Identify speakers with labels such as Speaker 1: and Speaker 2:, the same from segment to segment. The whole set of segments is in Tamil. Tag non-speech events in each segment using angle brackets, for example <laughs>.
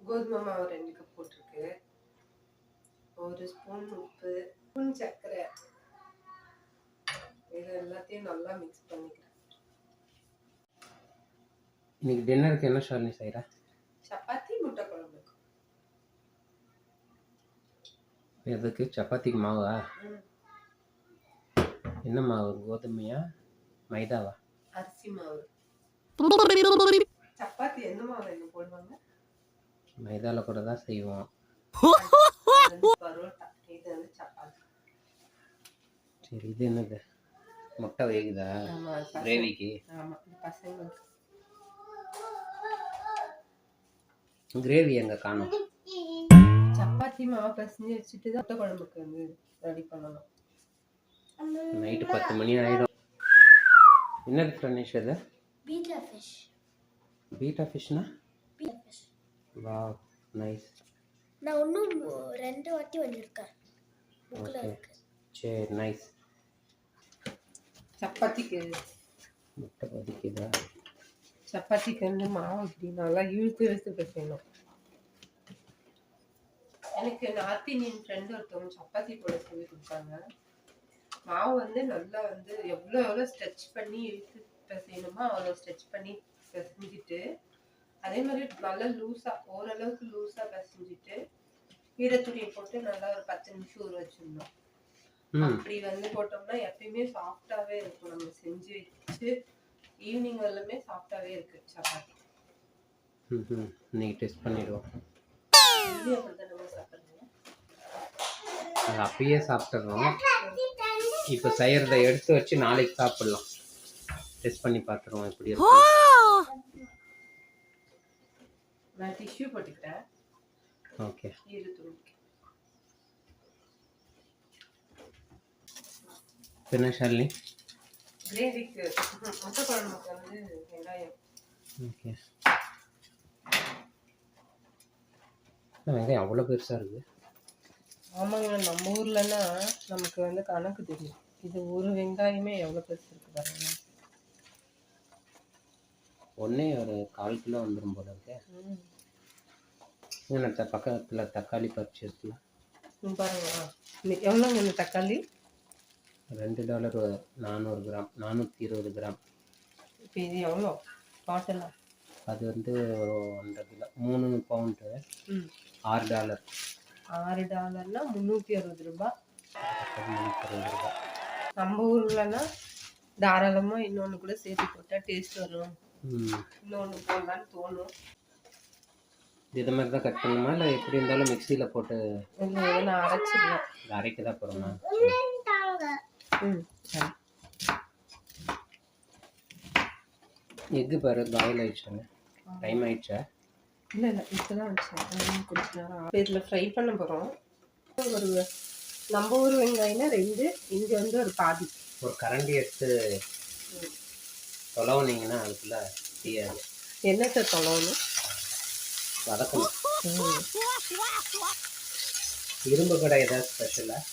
Speaker 1: கோதுமை மாவு ரெண்டு கப் போட்டிருக்கு. ஒரு ஸ்பூன் உப்பு ஸ்பூன் சர்க்கரை. இது எல்லாத்தையும் நல்லா மிக்ஸ் பண்ணிக்கிறேன்.
Speaker 2: இன்னைக்கு டின்னருக்கு என்ன ஷாலினி செய்கிற
Speaker 1: சப்பாத்தி முட்டை குழம்பு.
Speaker 2: எதுக்கு? சப்பாத்திக்கு மாவா?
Speaker 1: ம்.
Speaker 2: என்ன மாவு? கோதுமையா? மைதாவா?
Speaker 1: அரிசி மாவு. <laughs> சப்பாத்தி எந்த மாவு? என்ன போடுவாங்க?
Speaker 2: மைதாவில் கூட தான் செய்வோம்.
Speaker 1: அது
Speaker 2: சரி இது என்னது? முட்டை வேகுதா? கிரேவிக்கு? கிரேவி எங்கே காணும்?
Speaker 1: சப்பாத்தி மாவு பசஞ்சு வச்சுட்டு தான் முட்டை குழம்புக்கு வந்து ரெடி பண்ணணும்.
Speaker 2: நைட்டு பத்து மணி ஆயிடும். என்னது ஃப்ரெண்ட்ஸ் இது
Speaker 3: பீட்லா ஃபிஷ்
Speaker 2: பீட்டா ஃபிஷ்னா
Speaker 3: பீட்லா ஃபிஷ்
Speaker 2: வா நைஸ்
Speaker 3: நான் இன்னும் ரெண்டு வாட்டி வந்திருக்கேன் புக்கில் இருக்கு.
Speaker 2: சரி நைஸ்
Speaker 1: சப்பாத்திக்கு.
Speaker 2: முட்டை கொதிக்குதா
Speaker 1: சப்பாத்திக்கு வந்து மாவு இப்படி நல்லா இழுத்து இழுத்து பிசையணும். எனக்கு நார்த் இந்தியன் ஃப்ரெண்டு ஒருத்தவங்க சப்பாத்தி போட சொல்லி கொடுத்தாங்க. மாவு வந்து நல்லா வந்து எவ்வளோ எவ்வளோ ஸ்ட்ரெச் பண்ணி இழுத்து பிசையணுமோ அவ்வளோ ஸ்ட்ரெச் பண்ணி பிசைஞ்சிட்டு அதே மாதிரி நல்லா லூஸாக ஓரளவுக்கு லூஸாக பிசைஞ்சிட்டு ஈரத்துணியை போட்டு நல்லா ஒரு பத்து நிமிஷம் ஊற வச்சிடணும். அப்படி வந்து போட்டோம்னா எப்பயுமே சாஃப்டாவே இருக்கும். நம்ம செஞ்சு வச்சு ஈவினிங் வரலுமே சாஃப்டாவே இருக்கு சப்பாத்தி.
Speaker 2: இன்னைக்கு டெஸ்ட் பண்ணிடுவோம்.
Speaker 1: இது அப்படிதான் நம்ம சாப்பிடுறோம்
Speaker 2: அது அப்பயே சாப்பிட்டுறோம். இப்போ செய்கிறத எடுத்து வச்சு நாளைக்கு சாப்பிடலாம். டெஸ்ட் பண்ணி பார்த்துருவோம் எப்படி இருக்கு
Speaker 1: நான் டிஷ்யூ போட்டுக்கிறேன்
Speaker 2: ஓகே.
Speaker 1: ஈர துணிக்கு
Speaker 2: என்ன ஷாலினி
Speaker 1: கிரேவிக்கு முட்டை குழம்புக்கு வந்து வெங்காயம்.
Speaker 2: ஓகே. வெங்காயம் அவ்வளோ பெருசாக இருக்குது
Speaker 1: ஆமாங்க நம்ம ஊர்லன்னா நமக்கு வந்து கணக்கு தெரியும். இது ஒரு வெங்காயமே எவ்வளோ பெருசு இருக்கு பாருங்க.
Speaker 2: ஒன்றே ஒரு கால் கிலோ வந்துடும் போல இருக்கு. என்ன பக்கத்தில் தக்காளி பர்ச்சேஸில்
Speaker 1: இங்க பாருங்க. எவ்வளோங்க தக்காளி?
Speaker 2: ரெண்டு டாலர் நானூறு கிராம் நானூற்றி இருபது கிராம்.
Speaker 1: இப்போ இது எவ்வளோ? டோட்டலாக
Speaker 2: அது வந்து ஒரு ஒன்றரை கிலோ மூணு பவுண்டு. ஆறு டாலர்.
Speaker 1: ஆறு டாலர்னா முந்நூற்றி அறுபது ரூபாய்
Speaker 2: முந்நூற்றி அறுபது ரூபாய்
Speaker 1: நம்ம ஊர்லன்னா தாராளமாக இன்னொன்று கூட சேர்த்து போட்டால் டேஸ்ட் வரும். இன்னொன்று போடலான்னு தோணும்.
Speaker 2: இது மாதிரி தான் கட் பண்ணுமா? இல்லை எப்படி இருந்தாலும் மிக்சியில் போட்டு
Speaker 1: இல்லை இதை நான் அரைச்சிடுவேன்
Speaker 2: இது அரைக்க தான் போகிறோமா
Speaker 1: ம் சரி.
Speaker 2: எக்கு பாரு பாயில் ஆயிடுச்சாங்க. டைம் ஆயிடுச்சா?
Speaker 1: இல்லை இல்லை இப்போ தான் வச்சேன் கொஞ்ச நேரம் இதில் ஃப்ரை பண்ண போகிறோம் ஒரு நம்ம ஊர் வெங்காயம்னா ரெண்டு இங்கே வந்து ஒரு பாதி.
Speaker 2: ஒரு கரண்டி எடுத்து தொலைவுனீங்கன்னா அதுக்குள்ளே தெரியாது
Speaker 1: என்னத்தை தொலைவணும்
Speaker 2: வதக்கணும். இரும்பு கடை ஏதாவது ஸ்பெஷலாக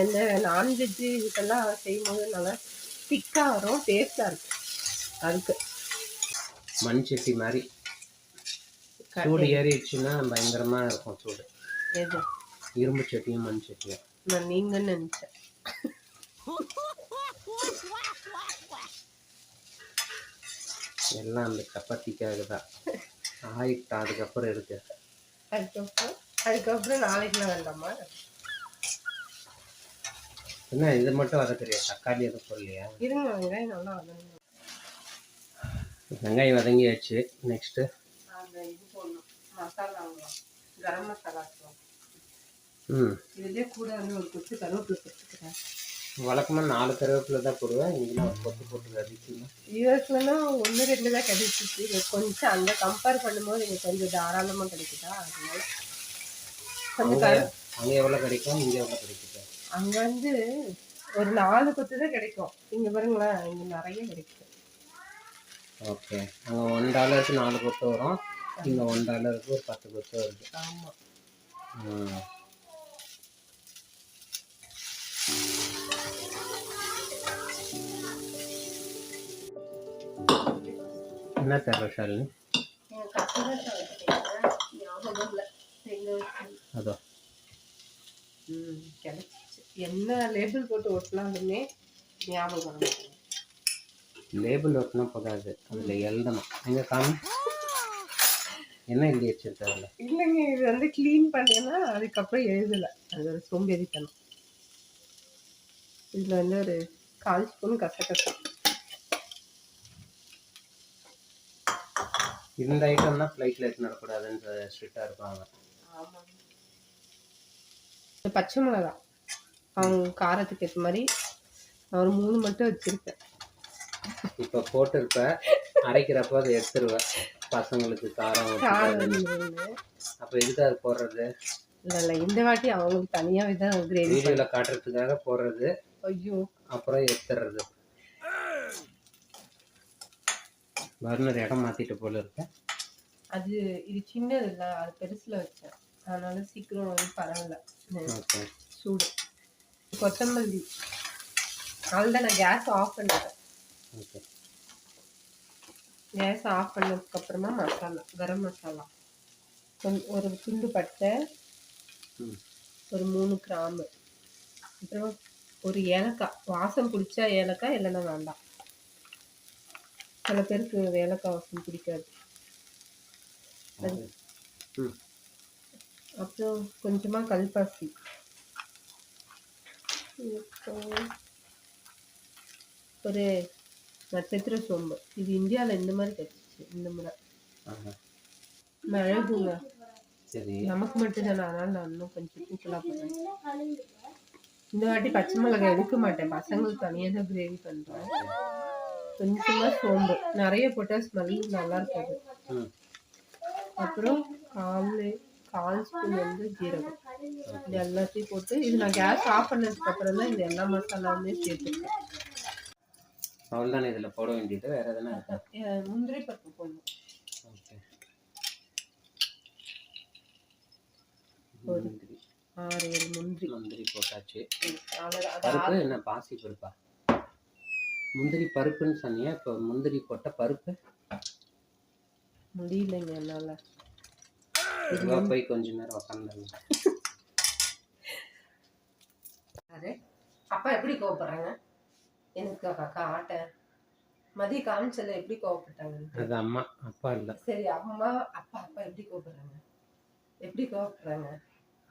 Speaker 1: இந்த நான்வெஜ்ஜு இதுக்கெல்லாம் செய்யும்போது நல்லா திக்காக வரும் டேஸ்ட்டாக இருக்கும். அதுக்கு.
Speaker 2: மண் சட்டி மாதிரி. சூடு ஏறிடுச்சுன்னா பயங்கரமாக இருக்கும் சூடு.
Speaker 1: எது?
Speaker 2: இரும்பு சட்டியும் மண் சட்டியும்.
Speaker 1: நான் நீங்கன்னு நினச்சேன். <laughs>
Speaker 2: எல்லாம் அந்த சப்பாத்திக்காக தான். ஆயிட்டா அதுக்கப்புறம் இருக்கு
Speaker 1: அதுக்கப்புறம் அதுக்கப்புறம் நாளைக்கு நான் வேண்டாமா?
Speaker 2: என்ன இது மட்டும் வதக்குறியா? தக்காளி எதுவும் சொல்லலையா
Speaker 1: இருங்க வெங்காயம் நல்லா வதங்கணும்.
Speaker 2: வெங்காயம் வதங்கியாச்சு. நெக்ஸ்ட்டு
Speaker 1: இது போடணும். மசாலா கரம் மசாலா.
Speaker 2: ம்.
Speaker 1: இதுலேயே கூட வந்து ஒரு கொத்து கருவேப்பிலை போட்டுக்கிறேன்
Speaker 2: வழக்கமாக நாலு கருவேப்பிலை தான் போடுவேன் இன்றைக்கி ஒரு கொத்து போட்டு வதக்கிக்கலாம்
Speaker 1: யூஎஸ்லனா ஒன்று ரெண்டு தான் கிடைச்சிச்சு. இங்க கொஞ்சம் அங்கே கம்பேர் பண்ணும்போது எனக்கு கொஞ்சம் தாராளமாக கிடைக்குதா? அதனால கொஞ்சம்
Speaker 2: அங்கே எவ்வளோ கிடைக்கும்? இங்கே எவ்வளோ கிடைக்குது?
Speaker 1: அங்கே வந்து ஒரு நாலு கொத்து தான் கிடைக்கும். இங்கே பாருங்களேன் இங்கே நிறைய கிடைக்கும்
Speaker 2: ஓகே. அங்கே ஒன் டாலருக்கு நாலு கொத்து வரும். இங்கே ஒன் டாலருக்கு ஒரு பத்து கொத்து வருது.
Speaker 1: ஆமாம்
Speaker 2: என்ன தர ஷாலினி அதோ.
Speaker 1: என்ன லேபிள் போட்டு ஒட்டலாம்னே ஞாபகம்.
Speaker 2: லேபிள் ஒட்டினா போதாது. அதில் எழுதணும். எங்கே காமி என்ன எழுதி வச்சிருக்க அதில்
Speaker 1: இல்லைங்க இது வந்து க்ளீன் பண்ணேன்னா அதுக்கப்புறம் எழுதல. அது ஒரு சோம்பேறித்தனம். இதுல வந்து ஒரு கால் ஸ்பூன் கசகசா.
Speaker 2: இந்த ஐட்டம் தான் ஃப்ளைட்டில் எடுத்து நடக்கூடாதுன்ற ஸ்ட்ரிக்டாக இருப்பாங்க.
Speaker 1: பச்சை மிளகா. அவங்க காரத்துக்கு ஏற்ற மாதிரி நான் ஒரு மூணு மட்டும் வச்சிருக்கேன்.
Speaker 2: இப்போ போட்டிருப்ப அரைக்கிறப்ப அதை எடுத்துருவேன் பசங்களுக்கு காரம். அப்போ எதுக்கு அது போடுறது?
Speaker 1: இல்ல இல்ல இந்த வாட்டி அவங்களுக்கு தனியாவே தான் கிரேவி
Speaker 2: வீடியோவில் காட்டுறதுக்காக போடுறது.
Speaker 1: ஐயோ.
Speaker 2: அப்புறம் எடுத்துடுறது பர்னர் இடம் மாற்றிட்டு போல இருக்க.
Speaker 1: அது இது சின்னது இல்ல அது பெருசுல வச்சேன். அதனால சீக்கிரம் வந்து பரவாயில்ல.
Speaker 2: ஓகே.
Speaker 1: சூடு. கொத்தமல்லி. அதுதான் நான் கேஸ் ஆஃப் பண்ணிட்டேன்.
Speaker 2: ஓகே.
Speaker 1: கேஸ் ஆஃப் பண்ணதுக்கு அப்புறமா மசாலா கரம் மசாலா. ஒரு துண்டு பட்டை ஒரு மூணு கிராம்பு. அப்புறம் ஒரு ஏலக்காய். வாசம் பிடிச்சா ஏலக்காய் இல்லைன்னா வேண்டாம். சில பேருக்கு ஏலக்காய் வாசம் பிடிக்காது அப்புறம் கொஞ்சமாக கல்பாசி. ஒரு நட்சத்திர சோம்பு. இது இந்தியாவில் இந்த மாதிரி கிடைச்சிச்சு இந்த முறை. மிளகுங்க
Speaker 2: சரி.
Speaker 1: நமக்கு மட்டும் தானே அதனால நான் இன்னும் கொஞ்சம் தூக்கலாக பண்ணுறேன் இந்த வாட்டி பச்சை மிளகாய் எடுக்க மாட்டேன். பசங்களுக்கு தனியாக தான் கிரேவி பண்ணுறேன் கொஞ்சமாக சோம்பு. நிறைய போட்டால் ஸ்மெல் நல்லா இருக்காது. அப்புறம் கால் கால் ஸ்பூன் வந்து ஜீரகம். இது எல்லாத்தையும் போட்டு இது நான் கேஸ் ஆஃப் பண்ணதுக்கு அப்புறம் தான் இந்த எல்லா மசாலாவுமே சேர்த்துருக்கேன்
Speaker 2: அவ்வளோதானே இதில் போட வேண்டியது? வேறு எதனா இருக்கா?
Speaker 1: முந்திரி பருப்பு போடணும்.
Speaker 2: ஓகே. முந்திரி.
Speaker 1: ஆறு ஏழு முந்திரி.
Speaker 2: முந்திரி போட்டாச்சு. பருப்பு என்ன பாசி பருப்பா? முந்திரி பருப்புன்னு சொன்னியா இப்போ முந்திரி போட்ட பருப்பு?
Speaker 1: முடியலைங்க என்னால்.
Speaker 2: இதுவா போய் கொஞ்ச நேரம் உக்காந்துருங்க.
Speaker 1: அது அப்பா எப்படி கோவப்படுறாங்க? எனக்கு அக்கா ஆட்ட. மதிய காமிச்சல எப்படி கோவப்பட்டாங்க?
Speaker 2: அது அம்மா அப்பா இல்லை.
Speaker 1: சரி அம்மா அப்பா அப்பா எப்படி கோவப்படுறாங்க? எப்படி கோவப்படுறாங்க?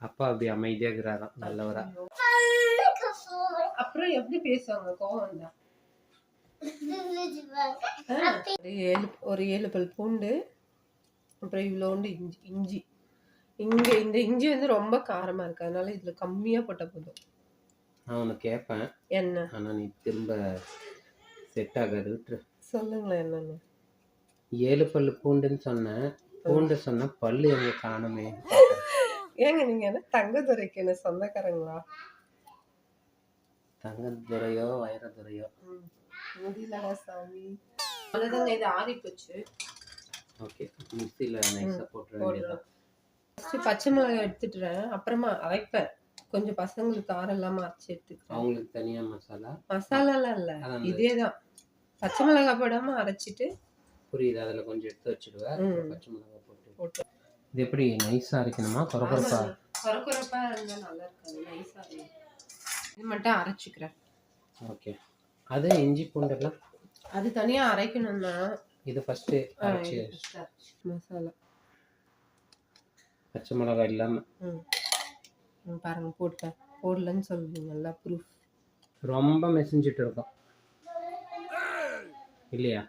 Speaker 2: அப்பா அப்படி அமைதியாக இருக்கிறாராம் நல்லவரா.
Speaker 1: அப்புறம் எப்படி பேசுவாங்க? கோவம் வந்தா? ஒரு ஏழு ஒரு ஏழு பல் பூண்டு அப்புறம் இவ்வளோண்டு இஞ்சி இஞ்சி. இங்கே இந்த இஞ்சி வந்து ரொம்ப காரமாக இருக்கு. அதனால இதில் கம்மியாக போட்டால் போதும்.
Speaker 2: நான் உனக்கு கேட்பேன்
Speaker 1: என்ன?
Speaker 2: ஆனால் நீ திரும்ப செட் ஆகாது விட்டுரு.
Speaker 1: சொல்லுங்களேன் என்னன்னு.
Speaker 2: ஏழு பல்லு பூண்டுன்னு சொன்னேன். பூண்டு சொன்ன பல்லு எங்க காணுமே.
Speaker 1: ஏங்க நீங்க என்ன தங்கதுரைக்கு என்ன சொந்தக்காரங்களா?
Speaker 2: தங்கத்துறையோ வைரத்துறையோ
Speaker 1: முடியலடா சாமி. அவ்வளோதாங்க இது ஆறி போச்சு.
Speaker 2: ஓகே மிக்சியில் நைஸாக போட்டுற வேண்டியது
Speaker 1: ஃபஸ்ட்டு பச்சை மிளகாய் எடுத்துட்டுறேன். அப்புறமா அரைப்பேன். கொஞ்சம் பசங்களுக்கு காரம் இல்லாமல் அரைச்சி எடுத்துக்கிறேன்.
Speaker 2: அவங்களுக்கு தனியாக மசாலா?
Speaker 1: மசாலாலாம் இல்லை. இதே தான் பச்சை மிளகாய் போடாமல் அரைச்சிட்டு
Speaker 2: புரியுது அதில் கொஞ்சம் எடுத்து வச்சிடுவேன் பச்சை மிளகாய் போட்டு.
Speaker 1: போட்டு.
Speaker 2: இது எப்படி நைஸாக அரைக்கணுமா? குறக்குறப்பா
Speaker 1: குறக்குறப்பா இருந்தால் நல்லா இருக்காது. நைஸாக இது மட்டும் அரைச்சிக்கிறேன்.
Speaker 2: ஓகே. அது இஞ்சி பூண்டெல்லாம்
Speaker 1: அது தனியாக அரைக்கணும்னா?
Speaker 2: இது ஃபஸ்ட்டு அரைச்சி
Speaker 1: மசாலா.
Speaker 2: பச்சை மிளகாய் இல்லாமல்
Speaker 1: பாருங்க போட்டேன் போடலன்னு சொல்லுவீங்கல்ல ப்ரூஃப்
Speaker 2: ரொம்ப மெசஞ்சிட்டு இருக்கோம். இல்லையா?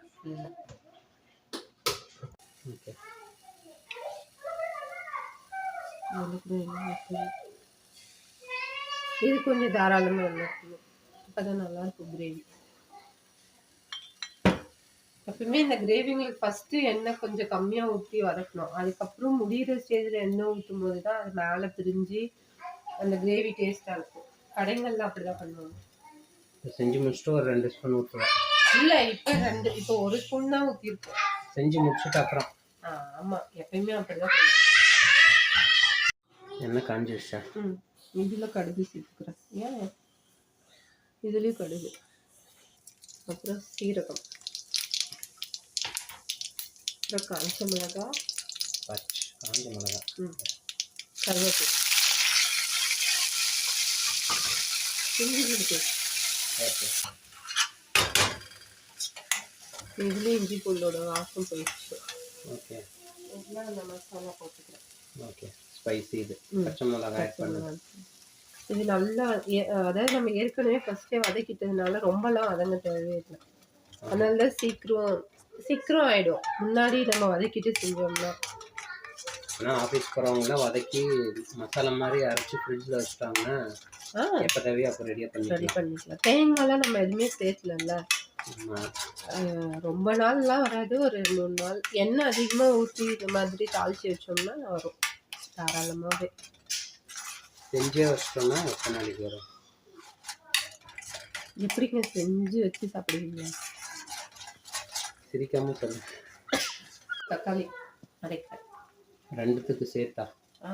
Speaker 2: ஓகே.
Speaker 1: இது கொஞ்சம் தாராளமாக நல்லா அப்பதான் நல்லா இருக்கும் கிரேவி எப்பவுமே இந்த கிரேவிங்களுக்கு ஃபர்ஸ்ட் எண்ணெய் கொஞ்சம் கம்மியா ஊற்றி வதக்கணும். அதுக்கப்புறம் முடியிற ஸ்டேஜ்ல எண்ணெய் ஊற்றும் போது தான் அது மேலே பிரிஞ்சு அந்த கிரேவி டேஸ்டா இருக்கும். கடைகள்ல அப்படிதான் பண்ணுவாங்க.
Speaker 2: இப்போ செஞ்சு முடிச்சுட்டு ஒரு ரெண்டு ஸ்பூன் ஊற்றுவேன்
Speaker 1: இல்ல இப்ப ரெண்டு இப்போ ஒரு ஸ்பூன் தான் ஊற்றிருக்கோம்
Speaker 2: செஞ்சு முடிச்சுட்டு அப்புறம்.
Speaker 1: ஆமா எப்பயுமே அப்படிதான் பண்ணுவோம்.
Speaker 2: எண்ணெய் காஞ்சிருச்சா?
Speaker 1: ம் இதில் கடுகு சேர்த்துக்கிறேன். ஏன்? இதுலேயும் கடுகு. அப்புறம் சீரகம். அப்புறம் காஞ்ச
Speaker 2: பச்சை காஞ்ச மிளகாய்
Speaker 1: ம். கருவேப்பிலை. இஞ்சி இருக்கு இதுலேயும் இஞ்சி பூண்டோட வாசம் போயிடுச்சு.
Speaker 2: ஓகே.
Speaker 1: இதெல்லாம் அந்த மசாலா போட்டுக்கிறேன்.
Speaker 2: ஓகே. ஸ்பைசி இது. பச்சை மிளகாய் ஆட் பண்ணுது
Speaker 1: இது நல்லா அதாவது நம்ம ஏற்கனவே ஃபர்ஸ்டே வதக்கிட்டதுனால ரொம்பலாம் வதங்க தேவையே இல்லை அதனால தான் சீக்கிரம் சீக்கிரம் ஆயிடும். முன்னாடி நம்ம வதக்கிட்டு செஞ்சோம்னா.
Speaker 2: ஆனால் ஆஃபீஸ் போகிறவங்களாம் வதக்கி மசாலா மாதிரி அரைச்சி ஃப்ரிட்ஜில் வச்சுட்டாங்கன்னா
Speaker 1: ஆ.
Speaker 2: எப்போ தேவையோ அப்போ ரெடியாக
Speaker 1: ரெடி
Speaker 2: பண்ணிக்கலாம்.
Speaker 1: தேங்காய்லாம் நம்ம எதுவுமே சேர்க்கலல்ல. ரொம்ப நாள்லாம் வராது. ஒரு மூணு நாள். எண்ணெய் அதிகமாக ஊற்றி இந்த மாதிரி தாளிச்சு வச்சோம்னா வரும். தாராளமாகவே
Speaker 2: செஞ்சே வச்சிட்டோம்னா எத்தனை நாளைக்கு வரும்?
Speaker 1: எப்படிங்க செஞ்சு வச்சு சாப்பிடுவீங்க
Speaker 2: சிரிக்காம சொல்லு.
Speaker 1: தக்காளி அரைக்கிறேன்
Speaker 2: ரெண்டுத்துக்கு சேர்த்தா?
Speaker 1: ஆ.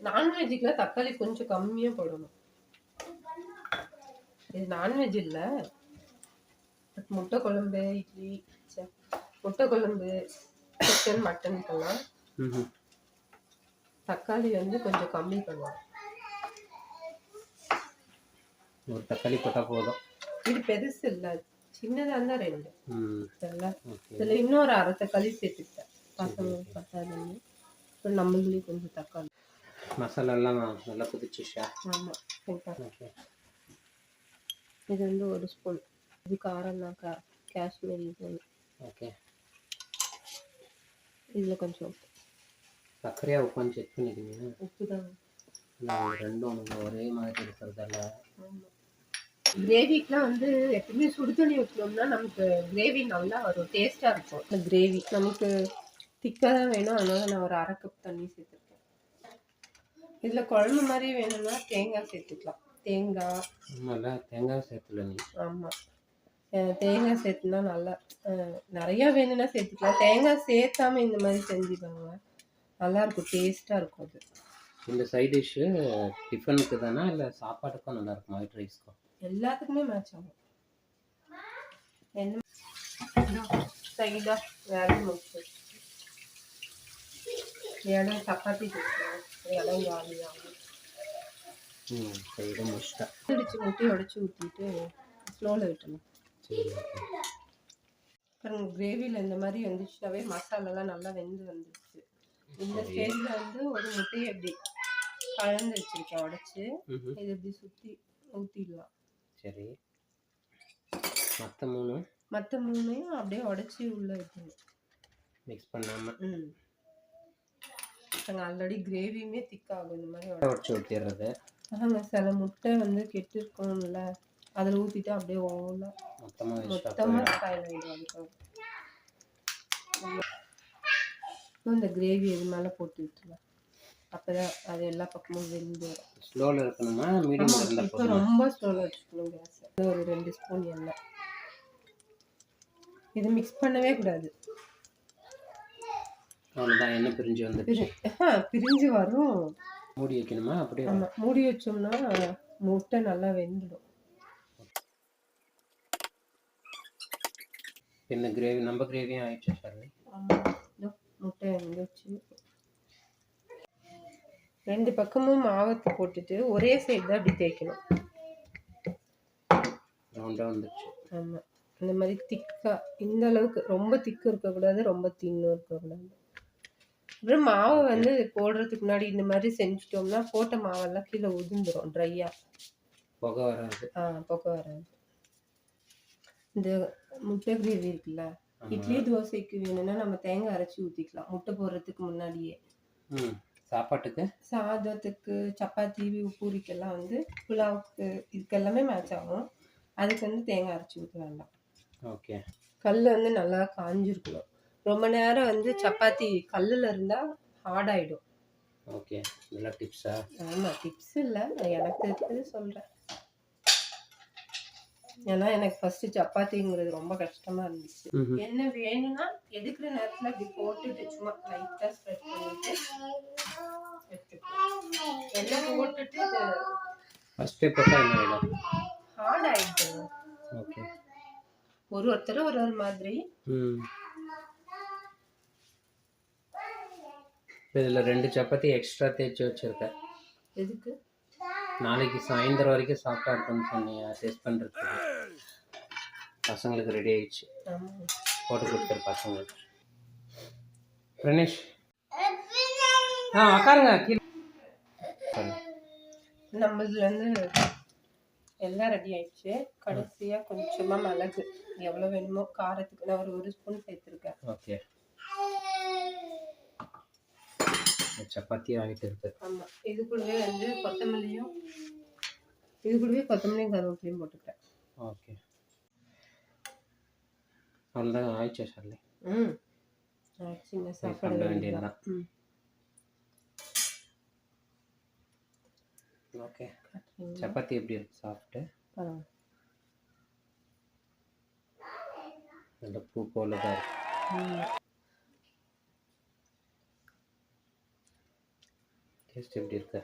Speaker 1: நான்வெஜ்ஜுக்குலாம் தக்காளி கொஞ்சம் கம்மியாக போடணும். இது நான்வெஜ் இல்லை. முட்டை குழம்பு இட்லி முட்டை குழம்பு சிக்கன் மட்டனுக்கெல்லாம்
Speaker 2: ம்
Speaker 1: தக்காளி வந்து கொஞ்சம் கம்மி பண்ணுவாங்க
Speaker 2: ஒரு தக்காளி போட்டால் போதும்.
Speaker 1: இது பெருசு இல்லை சின்னதாக இருந்தால் ரெண்டு இதில் இன்னொரு அரை தக்காளி சேர்த்துக்கிட்டேன். பசங்க பத்தாதுன்னு. அப்புறம் நம்மளுக்கு கொஞ்சம் தக்காளி.
Speaker 2: மசாலாலாம் நல்லா கொதிச்சிச்சா
Speaker 1: ஆமாம் இது வந்து ஒரு ஸ்பூன். இது காரம்னா கா காஷ்மீரி இது.
Speaker 2: ஓகே.
Speaker 1: இதில் கொஞ்சம்.
Speaker 2: சர்க்கரையாக உட்காந்து செக் பண்ணிக்கிங்க
Speaker 1: உப்பு தான்
Speaker 2: நான் ரெண்டும் ஒன்று ஒரே மாதிரி இருக்கிறதால.
Speaker 1: கிரேவிக்கெலாம் வந்து எப்பவுமே சுடு தண்ணி ஊற்றினோம்னா நமக்கு கிரேவி நல்லா வரும் டேஸ்ட்டாக இருக்கும். இந்த கிரேவி நமக்கு திக்காக தான் வேணும் அதனால நான் ஒரு அரை கப் தண்ணி சேர்த்துருக்கேன். இதில் குழம்பு மாதிரி வேணும்னா தேங்காய் சேர்த்துக்கலாம். தேங்காய்.
Speaker 2: ஆமாம்ல தேங்காய் சேர்த்துல நீ.
Speaker 1: ஆமாம் தேங்காய் சேர்த்துனா நல்லா நிறையா வேணும்னா சேர்த்துக்கலாம். தேங்காய் சேர்த்தாம இந்த மாதிரி செஞ்சுக்கோங்க நல்லா இருக்கும் டேஸ்ட்டாக இருக்கும் அது.
Speaker 2: இந்த சைட் டிஷ்ஷு டிஃபனுக்கு தானா இல்லை சாப்பாட்டுக்கும் நல்லா இருக்கும் ஒயிட் ரைஸ்க்கும்
Speaker 1: எல்லாத்துக்குமே மேட்ச் ஆகும். என்ன? சைடா வேலை முடிச்சு. இடம் சப்பாத்தி இடம் காலியாகும்
Speaker 2: ம் சைடு முடிச்சிட்டா.
Speaker 1: இடிச்சு முட்டையை உடச்சி ஊற்றிட்டு ஸ்லோவில் விட்டணும்
Speaker 2: சரி
Speaker 1: அப்புறம் கிரேவியில் இந்த மாதிரி வந்துச்சுனாவே மசாலாலாம் நல்லா வெந்து வந்துருச்சு. இந்த ஸ்டேஜில் வந்து ஒரு முட்டையை எப்படி கலந்து வச்சிருக்கேன் உடச்சி. இது இப்படி சுற்றி ஊற்றிடலாம்
Speaker 2: சரி. மற்ற மூணு?
Speaker 1: மற்ற மூணையும் அப்படியே உடச்சி உள்ளே வைக்கணும்.
Speaker 2: மிக்ஸ் பண்ணாமல்
Speaker 1: ம். ஆல்ரெடி கிரேவியுமே திக்காகும் இந்த மாதிரி உட-
Speaker 2: உடச்சி ஊற்றிடுறது
Speaker 1: ஆமாங்க சில முட்டை வந்து கெட்டு இருக்கும்ல அதில் ஊற்றிட்டு அப்படியே ஓலாம்
Speaker 2: மொத்தமாக
Speaker 1: மொத்தமாக ஸ்டைல் ஆகிடும் இந்த கிரேவி இது மேலே போட்டு விட்டுருவேன் அப்போ தான் அது எல்லா பக்கமும் வெந்து
Speaker 2: ஸ்லோவில் இருக்கணுமா? இருந்தால்
Speaker 1: இப்போ ரொம்ப ஸ்லோவில் வச்சுக்கணும் கேஸ் ஒரு ரெண்டு ஸ்பூன் எண்ணெய். இது மிக்ஸ் பண்ணவே கூடாது.
Speaker 2: அவ்வளோதான் எண்ணெய் பிரிஞ்சு
Speaker 1: ஆஹா, பிரிஞ்சு வரும்.
Speaker 2: மூடி வைக்கணுமா? அப்படியே
Speaker 1: ஆமாம் மூடி வச்சோம்னா முட்டை நல்லா வெந்துடும்.
Speaker 2: இந்த கிரேவி நம்ம கிரேவியும் ஆயிடுச்சு சார்
Speaker 1: ஆமாம் வெந்துச்சு ரெண்டு பக்கமும் மாவத்தை போட்டுட்டு ஒரே சைடு தான் அப்படி தேய்க்கணும்.
Speaker 2: ரவுண்டாக வந்துடுச்சு
Speaker 1: ஆமாம் இந்த மாதிரி திக்காக இந்த அளவுக்கு ரொம்ப திக்கு இருக்கக்கூடாது ரொம்ப தின்னும் இருக்கக்கூடாது. அப்புறம் மாவை வந்து போடுறதுக்கு முன்னாடி இந்த மாதிரி செஞ்சுட்டோம்னா போட்ட மாவெல்லாம் கீழே உதிர்ந்துடும் ட்ரையாக
Speaker 2: புகை வராது.
Speaker 1: ஆ பொக்கை வராது. இந்த முட்டை கிரேவி இருக்குல்ல? இட்லி தோசைக்கு வேணும்னா நம்ம தேங்காய் அரைச்சி ஊற்றிக்கலாம் முட்டை போடுறதுக்கு முன்னாடியே.
Speaker 2: ம். சாப்பாட்டுக்கு?
Speaker 1: சாதத்துக்கு சப்பாத்தி பூரிக்கெல்லாம் வந்து புலாவுக்கு இதுக்கெல்லாமே மேட்ச் ஆகும். அதுக்கு வந்து தேங்காய் அரைச்சி ஊற்ற வேண்டாம்.
Speaker 2: ஓகே.
Speaker 1: கல் வந்து நல்லா காஞ்சிருக்கணும். ரொம்ப நேரம் வந்து சப்பாத்தி கல்லில் இருந்தால் ஹார்ட் ஆகிடும்
Speaker 2: ஓகே. இதெல்லாம் டிப்ஸா
Speaker 1: ஆமாம் டிப்ஸ் இல்லை. நான் எனக்கு சொல்கிறேன் ஏன்னா எனக்கு ஃபஸ்ட்டு சப்பாத்திங்கிறது ரொம்ப கஷ்டமாக இருந்துச்சு. என்ன வேணும்னா எடுக்கிற நேரத்தில் இப்படி போட்டுட்டு சும்மா லைட்டாக ஸ்ப்ரெட் பண்ணிட்டு எண்ணெய் போட்டுட்டு இது
Speaker 2: ஃபஸ்ட்டே போட்டால் என்ன ஆகிடும்
Speaker 1: ஹார்ட் ஆயிடுச்சு
Speaker 2: ஓகே
Speaker 1: ஒரு ஒருத்தர் ஒரு ஒரு மாதிரி.
Speaker 2: இதில் ரெண்டு சப்பாத்தி எக்ஸ்ட்ரா தேய்ச்சி வச்சுருக்கேன்.
Speaker 1: எதுக்கு?
Speaker 2: நாளைக்கு சாயந்தரம் வரைக்கும் சாஃப்டாக இருக்கும்னு சொன்னீங்க டெஸ்ட் பண்ணுறதுக்கு பசங்களுக்கு ரெடி ஆயிடுச்சு. போட்டு கொடுத்துரு பசங்களுக்கு. பிரணேஷ் ஆ உக்காருங்க கீழே. சொல்லு.
Speaker 1: நம்மளதுல இருந்து எல்லாம் ரெடி ஆயிடுச்சு. கடைசியா கொஞ்சமா மிளகு. எவ்வளவு வேணுமோ காரத்துக்கு நான் ஒரு ஒரு ஸ்பூன் சேர்த்துருக்கேன்.
Speaker 2: ஓகே. சப்பாத்தி ஆகிட்டு இருக்கு
Speaker 1: ஆமா. இது கூடவே வந்து கொத்தமல்லியும் இது கூடவே கொத்தமல்லியும் கருவேப்பிலையும் போட்டுக்கிறேன்
Speaker 2: ஓகே. அவ்வளோதான் ஆயிடுச்சா சார்லி?
Speaker 1: ம். சின்ன சாப்பாடு வேண்டியதுதான். ம்.
Speaker 2: ஓகே? சப்பாத்தி எப்படி இருக்கு? சாப்பிட்டு?
Speaker 1: பரவாயில்ல.
Speaker 2: நல்ல பூ போல தான் இருக்கு டேஸ்ட் எப்படி இருக்கு?